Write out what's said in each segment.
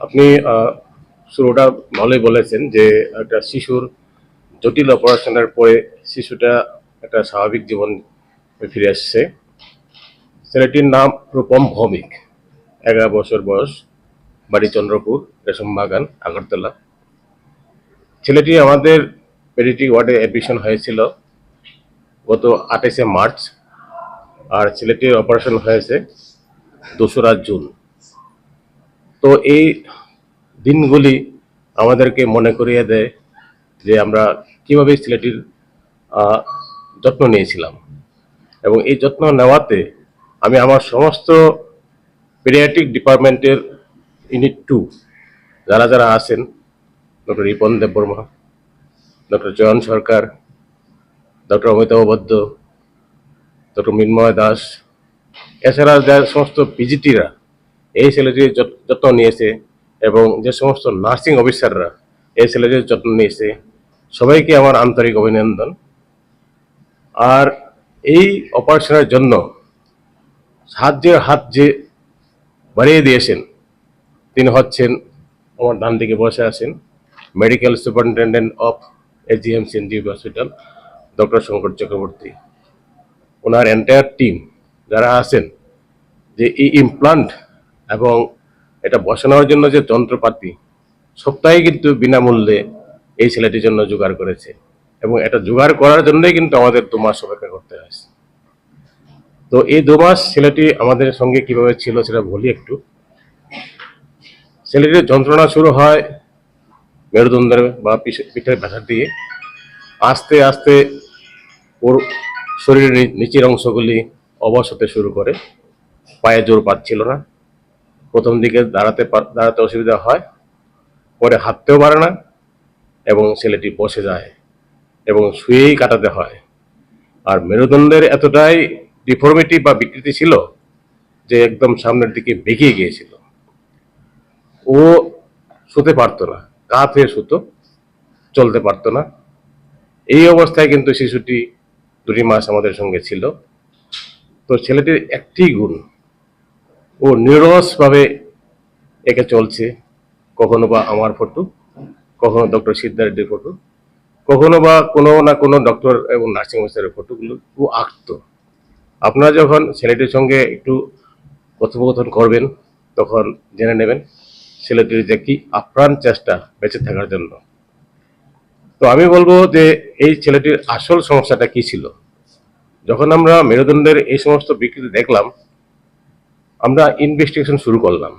আপনি শুরুটা ভালোই বলেছেন যে একটা শিশুর জটিল অপারেশনের পরে শিশুটা একটা স্বাভাবিক জীবন ফিরে আসছে। ছেলেটির নাম রূপম ভৌমিক, এগারো বছর বয়স, বাড়ি চন্দ্রপুর, রেশম বাগান, আগরতলা। ছেলেটি আমাদের পেডিটি ওয়ার্ডে অ্যাডমিশন হয়েছিল। গত আঠাশে মার্চ, আর ছেলেটির অপারেশন হয়েছে দোসরা জুন। তো এই দিনগুলি আমাদেরকে মনে করিয়ে দেয় যে আমরা কীভাবে ছেলেটির যত্ন নিয়েছিলাম। এবং এই যত্ন নেওয়াতে আমি আমার সমস্ত পেডিয়াট্রিক ডিপার্টমেন্টের ইউনিট টু যারা যারা আছেন, doctor Ripon Debbarma, doctor Jayan Sarkar doctor Amitabha Baidya doctor Minmoy Das, এছাড়া যে সমস্ত পিজিটিরা, এই ছেলেটির যত্ন নিয়েছে এবং যে সমস্ত নার্সিং অফিসাররা এই ছেলেটির যত্ন নিয়েছে, সবাইকে আমার আন্তরিক অভিনন্দন। আর এই অপারেশনের জন্য সাহায্যের হাত যে বাড়িয়ে দিয়েছেন, তিনি হচ্ছেন আমার ডান দিকে বসে আছেন medical superintendent of S AGM C and GB hospital doctor Shankar Chakraborty, owner entire team যারা আছেন, যে এই ইমপ্লান্ট এবং এটা বসানোর জন্য যে যন্ত্রপাতি, সপ্তাহে কিন্তু বিনামূল্যে এই ছেলেটির জন্য জোগাড় করেছে এবং এটা জোগাড় করার জন্যই কিন্তু আমাদের দু মাস অপেক্ষা করতে হয়েছে। তো এই দু মাস ছেলেটি আমাদের সঙ্গে কীভাবে ছিল সেটা বলি একটু। ছেলেটির যন্ত্রণা শুরু হয় মেরুদণ্ডের বা পিঠে- পিঠের ব্যথা দিয়ে। আস্তে আস্তে ওর শরীরের নিচের অংশগুলি অবশ হতে শুরু করে। পায়ে জোর পাচ্ছিল না। প্রথম দিকে দাঁড়াতে দাঁড়াতে অসুবিধা হয়। পরে হাঁটতেও পারে না এবং ছেলেটি বসে যায় এবং শুয়েই কাটাতে হয়। আর মেরুদণ্ডের এতটাই ডিফর্মিটি বা বিকৃতি ছিল যে একদম সামনের দিকে বেঁকিয়ে গিয়েছিল। ও শুতে পারতো না। হয়ে শুতো চলতে পারতো না। এই অবস্থায় কিন্তু শিশুটি দুটি মাস আমাদের সঙ্গে ছিল। তো ছেলেটির একটি গুণ, ও নিরসভাবে একে চলছে, কখনো বা আমার ফটো, কখনো ডক্টর সিদ্ধার্থের ফটো, কখনো বা কোনো না কোনো ডক্টর এবং নার্সিং অফিসারের ফটোগুলো ও আঁকতো। আপনারা যখন ছেলেটির সঙ্গে একটু কথোপকথন করবেন, তখন জেনে নেবেন ছেলেটির যে কি আপ্রাণ চেষ্টা বেঁচে থাকার জন্য। তো আমি বলব যে এই ছেলেটির আসল সমস্যাটা কি ছিল? যখন আমরা মেরুদণ্ডের এই সমস্ত বিকৃতি দেখলাম, আমরা ইনভেস্টিগেশন শুরু করলাম।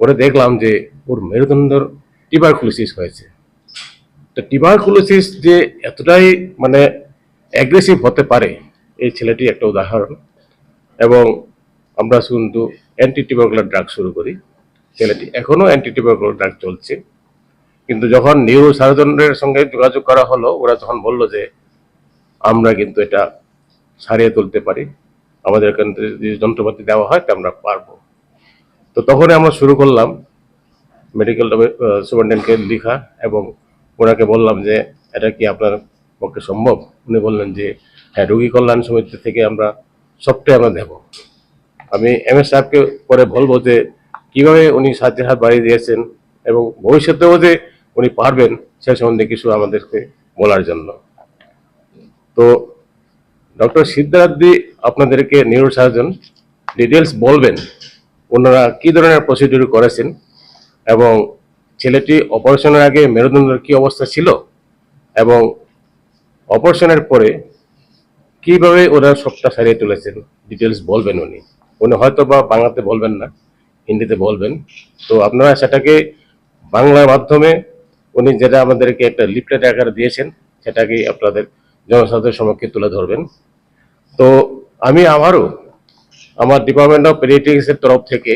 করে দেখলাম যে ওর মেরুদণ্ডর টিবারকুলোসিস হয়েছে। তো টিবারকুলোসিস যে এতটাই মানে অ্যাগ্রেসিভ হতে পারে, এই ছেলেটি একটা উদাহরণ। এবং আমরা কিন্তু অ্যান্টি টিবারকুলার ড্রাগ শুরু করি, ছেলেটি এখনও অ্যান্টি টিবারকুলার ড্রাগ চলছে। কিন্তু যখন নিউরো সার্জনের সঙ্গে যোগাযোগ করা হলো, ওরা তখন বলল যে আমরা কিন্তু এটা সারিয়ে তুলতে পারি। আমাদের এখান যে যন্ত্রপাতি দেওয়া হয় তা আমরা পারব। তো তখনই আমরা শুরু করলাম মেডিকেল সুপারিনটেন্ডেন্টকে লেখা এবং ওনাকে বললাম যে, এটা কি আপনার পক্ষে সম্ভব? উনি বললেন যে হ্যাঁ রোগী কল্যাণ সমিতি থেকে আমরা সবটাই আমরা দেব। আমি এম এস সাহেবকে পরে বলব যে, কীভাবে উনি সাহায্যের হাত বাড়িয়ে দিয়েছেন এবং ভবিষ্যতেও যে উনি পারবেন, সে সম্বন্ধে কিছু আমাদেরকে বলার জন্য। তো ডক্টর সিদ্ধার্থী আপনাদেরকে নিউরো সার্জন ডিটেলস বলবেন, ওনারা কি ধরনের প্রসিডিউর করেছেন এবং ছেলেটি অপারেশনের আগে মেরুদণ্ডের কি অবস্থা ছিল এবং অপারেশনের পরে কীভাবে ওরা সবটা সারিয়ে তুলেছেন ডিটেলস বলবেন উনি। উনি হয়তো বা বাংলাতে বলবেন না, হিন্দিতে বলবেন। তো আপনারা সেটাকে বাংলার মাধ্যমে উনি যেটা আমাদেরকে একটা লিফলেট আকারে দিয়েছেন, সেটাকেই আপনাদের জনসাধারণের সম্মুখে তুলে ধরবেন। তো আমি আবারও আমার ডিপার্টমেন্ট অফ পেডিয়াট্রিক্সের তরফ থেকে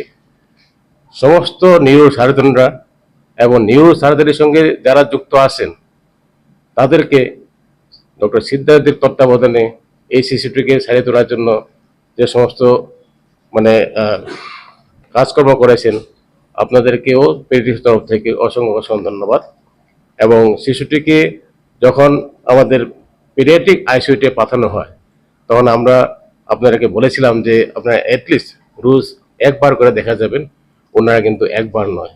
সমস্ত নিউরো সার্জনরা এবং নিউরো সার্জারির সঙ্গে যারা যুক্ত আছেন, তাদেরকে ডক্টর সিদ্ধার্থের তত্ত্বাবধানে এই শিশুটিকে সারিয়ে তোলার জন্য যে সমস্ত মানে কাজকর্ম করেছেন, আপনাদেরকেও পেডিয়াট্রিক্স তরফ থেকে অসংখ্য অসংখ্য ধন্যবাদ। এবং শিশুটিকে যখন আমাদের পেডিয়াট্রিক আইসিইউতে পাঠানো হয়, তখন আমরা আপনাদেরকে বলেছিলাম যে আপনারা অ্যাটলিস্ট রোজ একবার করে দেখা যাবেন, ওনারা কিন্তু একবার নয়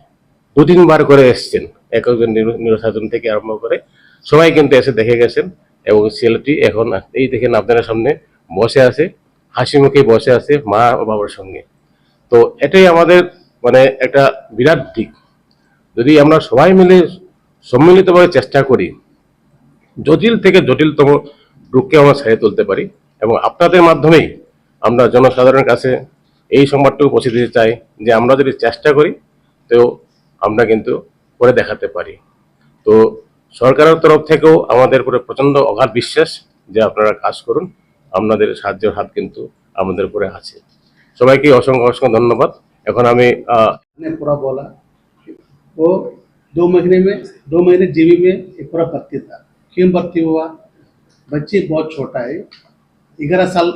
দু তিনবার করে এসছেন, এক একজন নিউরোসার্জন থেকে আরম্ভ করে সবাই কিন্তু এসে দেখে গেছেন এবং ছেলেটি এখন এই দেখেন আপনাদের সামনে বসে আছে, হাসি মুখে বসে আছে মা বাবার সঙ্গে। তো এটাই আমাদের মানে একটা বিরাট দিক। যদি আমরা সবাই মিলে সম্মিলিতভাবে চেষ্টা করি জটিল থেকে জটিলতম রোগকে আমরা ছেড়ে তুলতে পারি এবং আপনাদের মাধ্যমেই আমরা জনসাধারণের কাছে এই সংবাদটুকু পৌঁছে দিতে চাই যে আমরা যদি চেষ্টা করি তো আমরা কিন্তু করে দেখাতে পারি তো সরকারের তরফ থেকেও আমাদের উপরে প্রচন্ড অগাধ বিশ্বাস যে আপনারা কাজ করুন আপনাদের সাহায্যের হাত কিন্তু আমাদের উপরে আছে সবাইকে অসংখ্য অসংখ্য ধন্যবাদ এখন আমি আহ, ने पूरा बोला वो दो महीने में दो महीने जीवी में एक पूरा भर्ती था क्यों भर्ती हुआ? बच्ची बहुत छोटा है, ग्यारह साल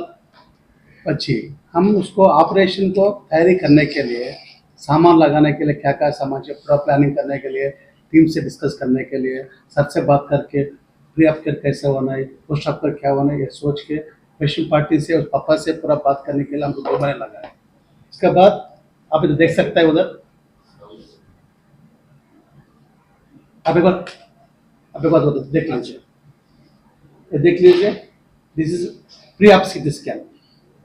बच्ची हम उसको ऑपरेशन को तैयारी करने के लिए, सामान लगाने के लिए, क्या क्या सामान चाहिए पूरा प्लानिंग करने के लिए टीम से डिस्कस करने के लिए, सर से बात करके प्री कर कैसे होना है पोस्ट अप कर क्या होना है, ये सोच के पेशेंट पार्टी से और पापा से पूरा बात करने के लिए हमको दो महीने लगा है इसके बाद, आप इधर देख सकते हैं उधर। आप एक बार आप एक बार उधर देख लीजिए। देख लीजिए this is pre op scan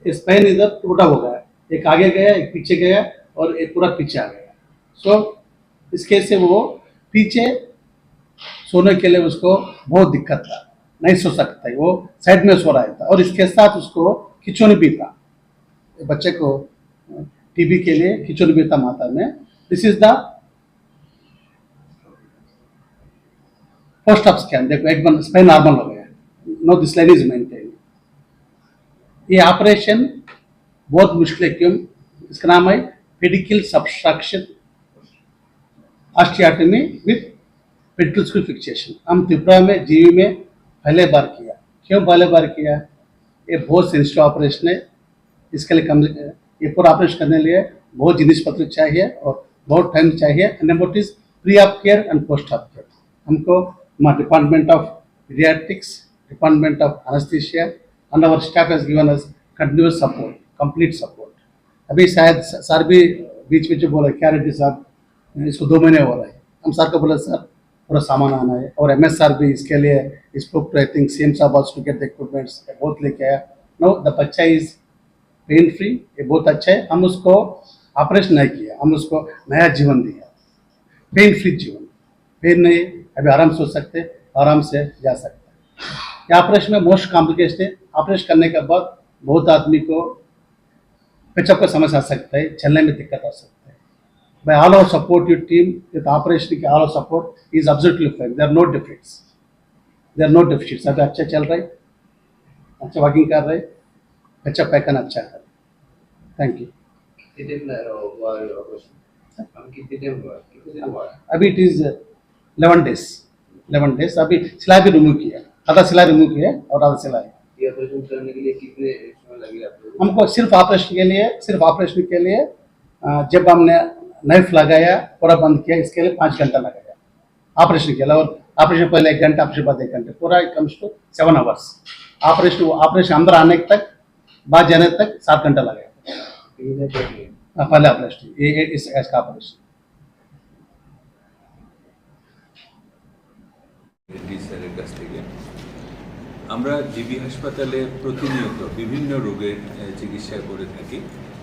spine इधर टूटा हो गया एक आगे गया, एक पीछे गया और एक पूरा पीछे आ गया। सो इस केस से वो पीछे सोने के लिए उसको बहुत दिक्कत था, नहीं सो सकता वो साइड में सो रहा था और इसके साथ उसको खिचौनी भी था। बच्चे को, टीबी के लिए खिचौनी भी था माता में। This is the post op scan देखो, एक बार स्पेन नॉर्मल हो गया। No this line is maintain ये ऑपरेशन बहुत मुश्किल है, क्यों? इसका नाम है pedicle subtraction osteotomy with pedicle screw fixation हम त्रिपुरा में जीवी में पहले बार किया। क्यों पहले बार किया? ये बहुत सेंसिटिव ऑपरेशन है। इसके लिए कम, ये पूरा ऑपरेशन करने लिए बहुत जिनिस पत्र चाहिए और बहुत टाइम चाहिए। And is pre op care and post op care हमको हमारा department of paediatrics department of anesthesia, and our staff has given us continuous support, complete support. अभी शायद सर भी बीच बीच बोला, क्या रेड्डी साहब इसको दो महीने हो रहा है। हम सर को बोले, सर पूरा सामान आना है। और एम एस सर भी इसके लिए spoke to I think C M साहब ऑल्सो गेट इक्विपमेंट्स बहुत लेके आया। नो द बच्चा इज़ पेन फ्री ये बहुत अच्छा है। हम उसको ऑपरेशन नहीं किया। हम उसको नया जीवन दिया। पेन फ्री जीवन। पेन नहीं अभी आराम से सो सकते आराम से जा सकते। ये ऑपरेशन में मोस्ट कॉम्प्लिकेशन है ऑपरेशन करने के बाद बहुत आदमी को पिचअप का समस्या आ सकता है चलने में दिक्कत आ सकता है। By all of support your team with operation की all of support is objective fact there no deficits there no deficit सब अच्छा चल रहा है। अच्छा वॉकिंग कर रहे अच्छा पैकन अच्छा कर थैंक यू अभी it is eleven days eleven days अभी सिलाई भी रिमूव किया आधा सिलाई रिमूव किया और आधा सिलाई। ये ऑपरेशन करने के लिए कितने समय लगेगा आप लोगों को? हमको सिर्फ़ ऑपरेशन के लिए सिर्फ़ ऑपरेशन के लिए जब हमने नाइफ लगाया पूरा बंद किया इसके लिए पाँच घंटा लगाया। ऑपरेशन के लिए और ऑपरेशन पहले एक घंटा ऑपरेशन बाद एक घंटे। पूरा comes to seven hours operation operation अंदर आने तक बाद जाने तक सात घंटा लगेगा चाहिए अ, पहले ऑपरेशन इसका ऑपरेशन রেড্ডি স্যারের কাছ থেকে। আমরা জিবি হাসপাতালে প্রতিনিয়ত বিভিন্ন রোগের চিকিৎসা করে থাকি,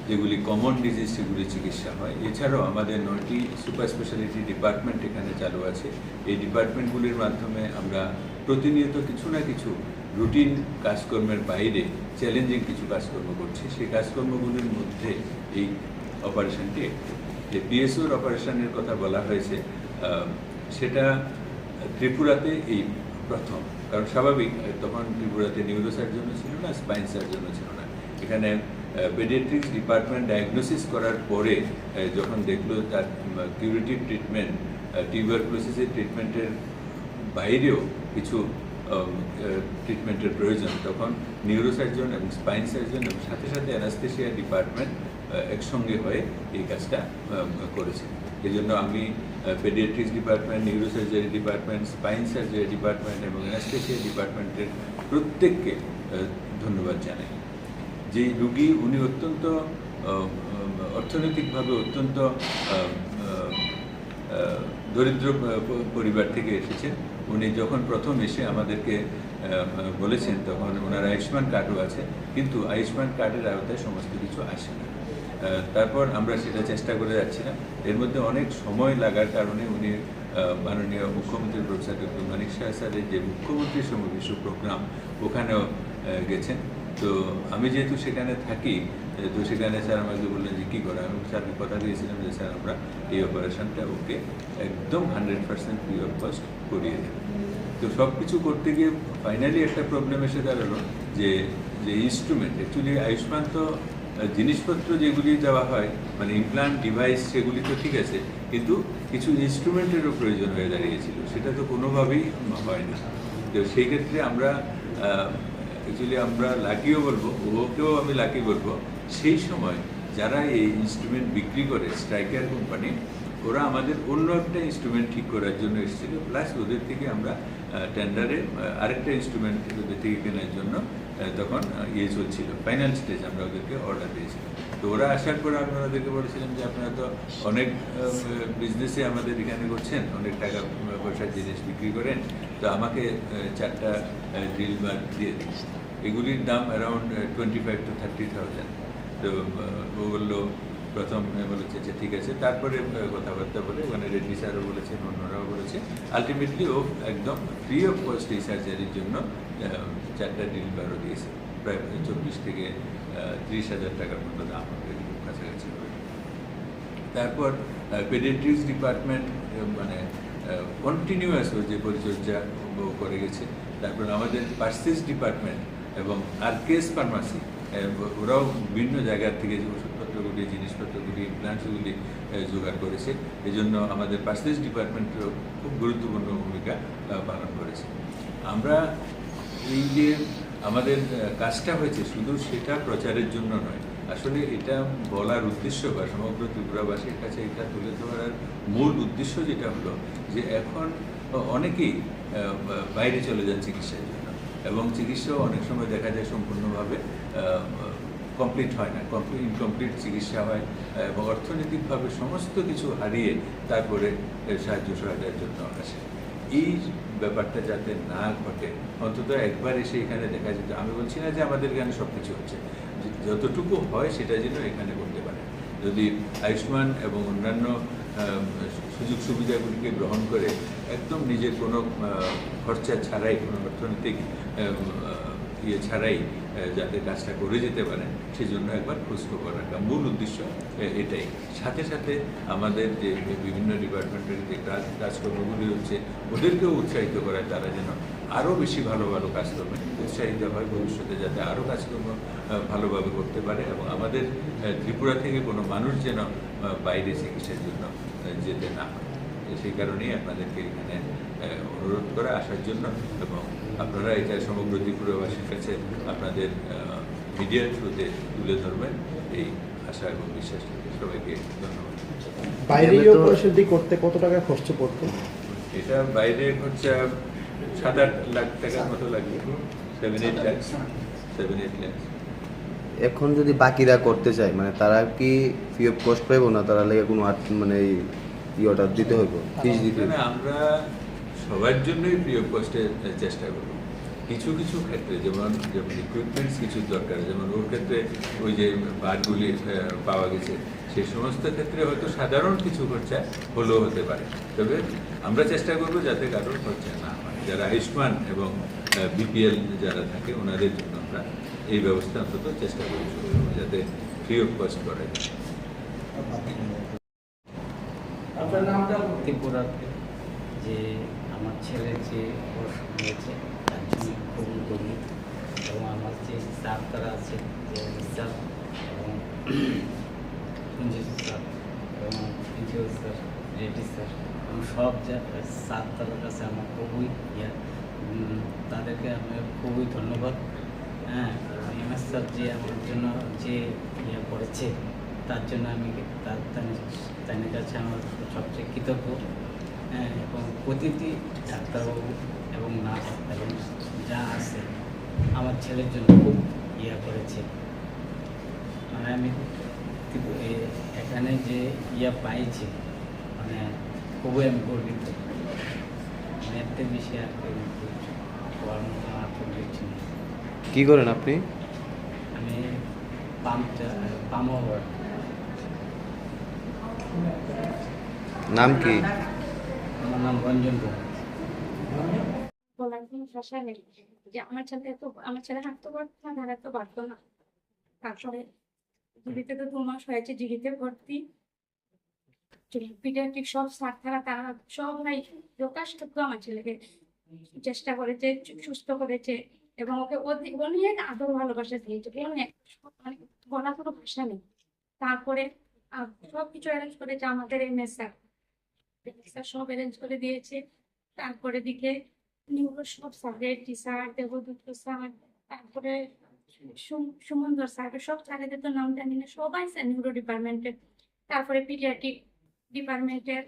যেগুলি কমন ডিজিজ সেগুলি চিকিৎসা হয়। এছাড়াও আমাদের নয়টি সুপার স্পেশালিটি ডিপার্টমেন্ট এখানে চালু আছে। এই ডিপার্টমেন্টগুলির মাধ্যমে আমরা প্রতিনিয়ত কিছু না কিছু রুটিন কাজকর্মের বাইরে চ্যালেঞ্জিং কিছু কাজকর্ম করছি। সেই কাজকর্মগুলির মধ্যে এই অপারেশনটি একটি। যে পিএসওর অপারেশনের কথা বলা হয়েছে সেটা ত্রিপুরাতে এই প্রথম। কারণ স্বাভাবিক তখন ত্রিপুরাতে নিউরো সার্জনও ছিল না, স্পাইন সার্জনও ছিল না। এখানে পেডিয়াট্রিক্স ডিপার্টমেন্ট ডায়াগনোসিস করার পরে যখন দেখল তার কিউরেটিভ ট্রিটমেন্ট টিউবারক্লোসিসের ট্রিটমেন্টের বাইরেও কিছু ট্রিটমেন্টের প্রয়োজন, তখন নিউরোসার্জন এবং স্পাইন সার্জন এবং সাথে সাথে অ্যানাস্থেশিয়া ডিপার্টমেন্ট একসঙ্গে হয়ে এই কাজটা করেছে। এই জন্য আমি paediatrics department neurosurgery department spine surgery department এবং অ্যানাস্থেশিয়া ডিপার্টমেন্টের প্রত্যেককে ধন্যবাদ জানাই। যেই রুগী উনি অত্যন্ত অর্থনৈতিকভাবে অত্যন্ত দরিদ্র পরিবার থেকে এসেছেন, উনি যখন প্রথম এসে আমাদেরকে বলেছেন তখন ওনার আয়ুষ্মান কার্ডও আছে, কিন্তু আয়ুষ্মান কার্ডের আওতায় সমস্ত কিছু আসে না। তারপর আমরা সেটা চেষ্টা করে যাচ্ছিলাম এর মধ্যে অনেক সময় লাগার কারণে উনি মাননীয় মুখ্যমন্ত্রী প্রফেসর ডক্টর মানিক শাহ যে মুখ্যমন্ত্রী সমাবেশ প্রোগ্রাম, ওখানেও গেছেন। তো আমি যেহেতু সেখানে থাকি তো সেখানে স্যার আমাকে বললেন যে, কী করা? আমি স্যারকে কথা দিয়েছিলাম যে, স্যার, আমরা এই অপারেশনটা ওকে একদম hundred percent free of cost করিয়ে দেব। তো সব কিছু করতে গিয়ে ফাইনালি একটা প্রবলেম এসে দাঁড়াল যে যে ইনস্ট্রুমেন্ট অ্যাকচুয়ালি আয়ুষ্মান তো জিনিসপত্র যেগুলি দেওয়া হয় মানে ইমপ্লান্ট ডিভাইস সেগুলি তো ঠিক আছে, কিন্তু কিছু ইনস্ট্রুমেন্টেরও প্রয়োজন হয়ে দাঁড়িয়েছিল। সেটা তো কোনোভাবেই হয় না তো সেই ক্ষেত্রে আমরা অ্যাকচুয়ালি আমরা লাকিও বলব, ওকেও আমি লাকি বলব, সেই সময় যারা এই ইনস্ট্রুমেন্ট বিক্রি করে স্ট্রাইকার কোম্পানি ওরা আমাদের অন্য একটা ইনস্ট্রুমেন্ট ঠিক করার জন্য এসেছিল। প্লাস ওদের থেকে আমরা টেন্ডারে আরেকটা ইনস্ট্রুমেন্ট ওদের থেকে কেনার জন্য তখন ইয়ে চলছিল ফাইনাল স্টেজ আমরা ওদেরকে অর্ডার দিয়েছিলাম। তো ওরা আসার পর আমরা ওদেরকে বলেছিলাম যে, আপনারা তো অনেক বিজনেসে আমাদের এখানে করছেন, অনেক টাকা পয়সার জিনিস বিক্রি করেন, তো আমাকে চারটা ড্রিল বার দিয়ে দিন। এগুলির দাম around twenty five to thirty thousand তো ও বলল, প্রথম বলেছে যে, ঠিক আছে। তারপরে কথাবার্তা বলে ওখানে রেড্ডি স্যারও বলেছেন, অন্যরাও বলেছে। আলটিমেটলি ও একদম ফ্রি অফ কস্ট এই সার্জারির জন্য চারটা ডিল বারও দিয়েছে। প্রায় চব্বিশ থেকে ত্রিশ হাজার টাকার মতো দাম হবে কাছাকাছি তারপর পেডিয়াট্রিক্স ডিপার্টমেন্ট মানে কন্টিনিউয়াস যে পরিচর্যা করে গেছে। তারপর আমাদের পার্সেস ডিপার্টমেন্ট এবং আরকেএস ফার্মাসি ওরাও বিভিন্ন জায়গার থেকে যে ওষুধপত্রগুলি, জিনিসপত্রগুলি ইমপ্লান্টসগুলি জোগাড় করেছে। এই জন্য আমাদের পার্সেস ডিপার্টমেন্টও খুব গুরুত্বপূর্ণ ভূমিকা পালন করেছে। আমরা এই যে আমাদের কাজটা হয়েছে, শুধু সেটা প্রচারের জন্য নয়। আসলে এটা বলার উদ্দেশ্য বা সমগ্র ত্রিপুরাবাসীর কাছে এটা তুলে ধরার মূল উদ্দেশ্য যেটা হলো যে এখন অনেকেই বাইরে চলে যান চিকিৎসার জন্য এবং চিকিৎসাও অনেক সময় দেখা যায় সম্পূর্ণভাবে কমপ্লিট হয় না কমপ্লিট ইনকমপ্লিট চিকিৎসা হয়, এবং অর্থনৈতিকভাবে সমস্ত কিছু হারিয়ে তারপরে সাহায্য সহায়তার জন্য আসে। এই ব্যাপারটা যাতে না ঘটে, অন্তত একবার এসে এখানে দেখা যেত। আমি বলছি না যে আমাদের এখানে সব কিছু হচ্ছে যতটুকু হয় সেটা যেন এখানে করতে পারে। যদি আয়ুষ্মান এবং অন্যান্য সুযোগ সুবিধাগুলিকে গ্রহণ করে একদম নিজের কোনো খরচা ছাড়াই কোনো অর্থনৈতিক ইয়ে ছাড়াই যাতে কাজটা করে যেতে পারেন, সেজন্য একবার খোঁজখবর রাখা। মূল উদ্দেশ্য এটাই। সাথে সাথে আমাদের যে বিভিন্ন ডিপার্টমেন্টের যে কাজ, কাজকর্মগুলি হচ্ছে, ওদেরকেও উৎসাহিত করা তারা যেন আরও বেশি ভালো ভালো কাজকর্মে উৎসাহিত হয় ভবিষ্যতে, যাতে আরও কাজকর্ম ভালোভাবে করতে পারে এবং আমাদের ত্রিপুরা থেকে কোনো মানুষ যেন বাইরে চিকিৎসার জন্য যেতে না হয় সেই কারণেই আপনাদেরকে এখানে অনুরোধ করা, আসার জন্য এবং আপনারা এটা সমগ্র ত্রিপুরাবাসীর কাছে আপনাদের মিডিয়ার থ্রুতে তুলে ধরবেন। এই আশা এবং বিশ্বাস সবাইকে ধন্যবাদ। বাইরে অপারেশনটি করতে কত টাকা খরচ পড়তো? এটা বাইরে খরচা সাত আট লাখ টাকার মতো লাগবে। Seven eight lakh seven eight lakh এখন যদি বাকিরা করতে চায় মানে তারা কি ফ্রি অফ কস্ট পাইব না? তারা লেগে কোনো আর্ট মানে এই ইয়েটা দিতে হইব? ফিস দিতে? মানে আমরা সবার জন্যই ফ্রি অফ কস্টের চেষ্টা করব। কিছু কিছু ক্ষেত্রে, যেমন যেমন ইকুইপমেন্টস কিছু দরকার, যেমন ওর ক্ষেত্রে ওই যে বারগুলি পাওয়া গেছে সেই সমস্ত ক্ষেত্রে হয়তো সাধারণ কিছু খরচা হলেও হতে পারে। তবে আমরা চেষ্টা করব যাতে কারোর খরচা না হয়। যারা আয়ুষ্মান এবং বিপিএল যারা থাকে, ওনাদের জন্য আমরা এই ব্যবস্থা অন্তত চেষ্টা করি যাতে ফ্রি অফ কস্ট করা যায়। আপনার ত্রিপুরাতে যে আমার ছেলে যে অপারেশন হয়েছে জন্য খুবই গরিব এবং আমার যে স্যার তারা আছে স্যার এবং স্যার সব স্যার তাদের কাছে আমার খুবই ইয়ে তাদেরকে আমি খুবই ধন্যবাদ হ্যাঁ এম এস স্যার যে আমার জন্য যে ইয়ে করেছে তার জন্য আমি তার তার তাদের কাছে আমার সবচেয়ে কৃতজ্ঞ হ্যাঁ, এবং প্রতিটি ডাক্তারবাবু এবং নার্স এবং যা আছে আমার ছেলের জন্য খুব ইয়া করেছে। মানে আমি কিন্তু এখানে যে ইয়া পাইছি মানে খুবই আমি গর্বিত। মানে বেশি আর কি করেন আপনি? আমি পাম্পটা পাম্প নাম কি? আমার নাম রঞ্জন? কোনো ভাষা নেই। যে আমার ছেলে তো আমার ছেলে হাঁটতে পারতো না দাঁড়াতে পারতো না। তারপরে জিবিতে তো দু মাস হয়েছে জিবিতে ভর্তি। সব তারা সব নাই। আমার ছেলেকে চেষ্টা করেছে, সুস্থ করেছে এবং ওকে অনেক আদর ভালোবাসা দিয়েছে। অনেক মানে বলার কোনো ভাষা নেই। তারপরে সব কিছু অ্যারেঞ্জ করেছে আমাদের স্যার স্যার সব অ্যারেঞ্জ করে দিয়েছে। তারপরে দিকে নিউরো সব স্যারের টি স্যার দেবদূত স্যার তারপরে সুম- সুমন্দর স্যার সব স্যারেদের তো নাম জানি না, সবাই স্যার নিউরো ডিপার্টমেন্টের তারপরে পিডিয়াট্রিক ডিপার্টমেন্টের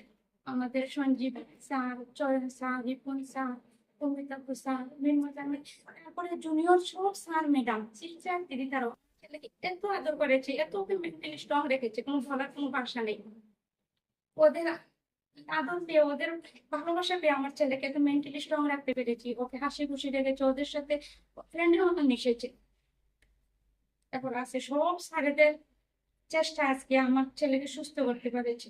আমাদের Sanjib sir, Chayan sir, Ripun sir Amitabha sir Mrinmoy তারপরে জুনিয়র সব স্যার ম্যাডাম শিক্ষক দিদি, তারাও। এত আদর করেছে, এত ওকে মেন্টালি স্ট্রং রেখেছে, কোনো বলার কোনো ভাষা নেই। ওদের আদর পেয়ে ওদের ভালোবাসা পেয়ে আমার ছেলেকে তো মেন্টালি স্ট্রং রাখতে পেরেছি। ওকে হাসি খুশি রেখেছে ওদের সাথে ফ্রেন্ডের মতো মিশেছে তারপর আছে সব স্যারেদের চেষ্টা আজকে আমার ছেলেকে সুস্থ করতে পেরেছে।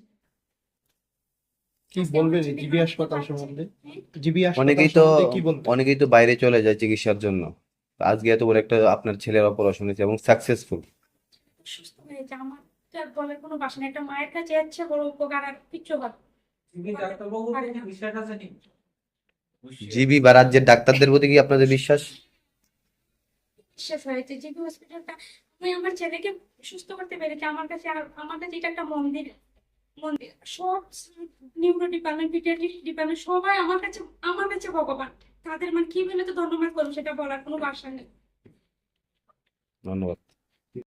কি বলবেন জিবি হাসপাতাল সম্বন্ধে? জিবি অনেকেই তো অনেকেই বাইরে চলে যায় চিকিৎসার জন্য। আজকে এত বড় একটা আপনার ছেলের অপারেশন হয়েছে এবং সাকসেসফুল সুস্থ হয়েছে। আমার তো বলার কোনো বাসা নেই। একটা মায়ের কাছে যাচ্ছে বড় উপকার আর কিচ্ছু হবে। জিবি বা রাজ্যের ডাক্তারদের প্রতি কি আপনাদের বিশ্বাস? হয়েছে জিবি হসপিটালটা আমি আমার ছেলেকে সুস্থ করতে পেরেছি। আমার কাছে আর আমার কাছে এটা একটা মন্দির। মন্দির। সব নিউরো ডিপার্টমেন্ট পিডিয়াট্রিক ডিপার্টমেন্ট সবাই আমার কাছে আমার কাছে ভগবান। তাদের মানে কি বলে তো ধন্যবাদ করব সেটা বলার কোনো ভাষা নেই। ধন্যবাদ।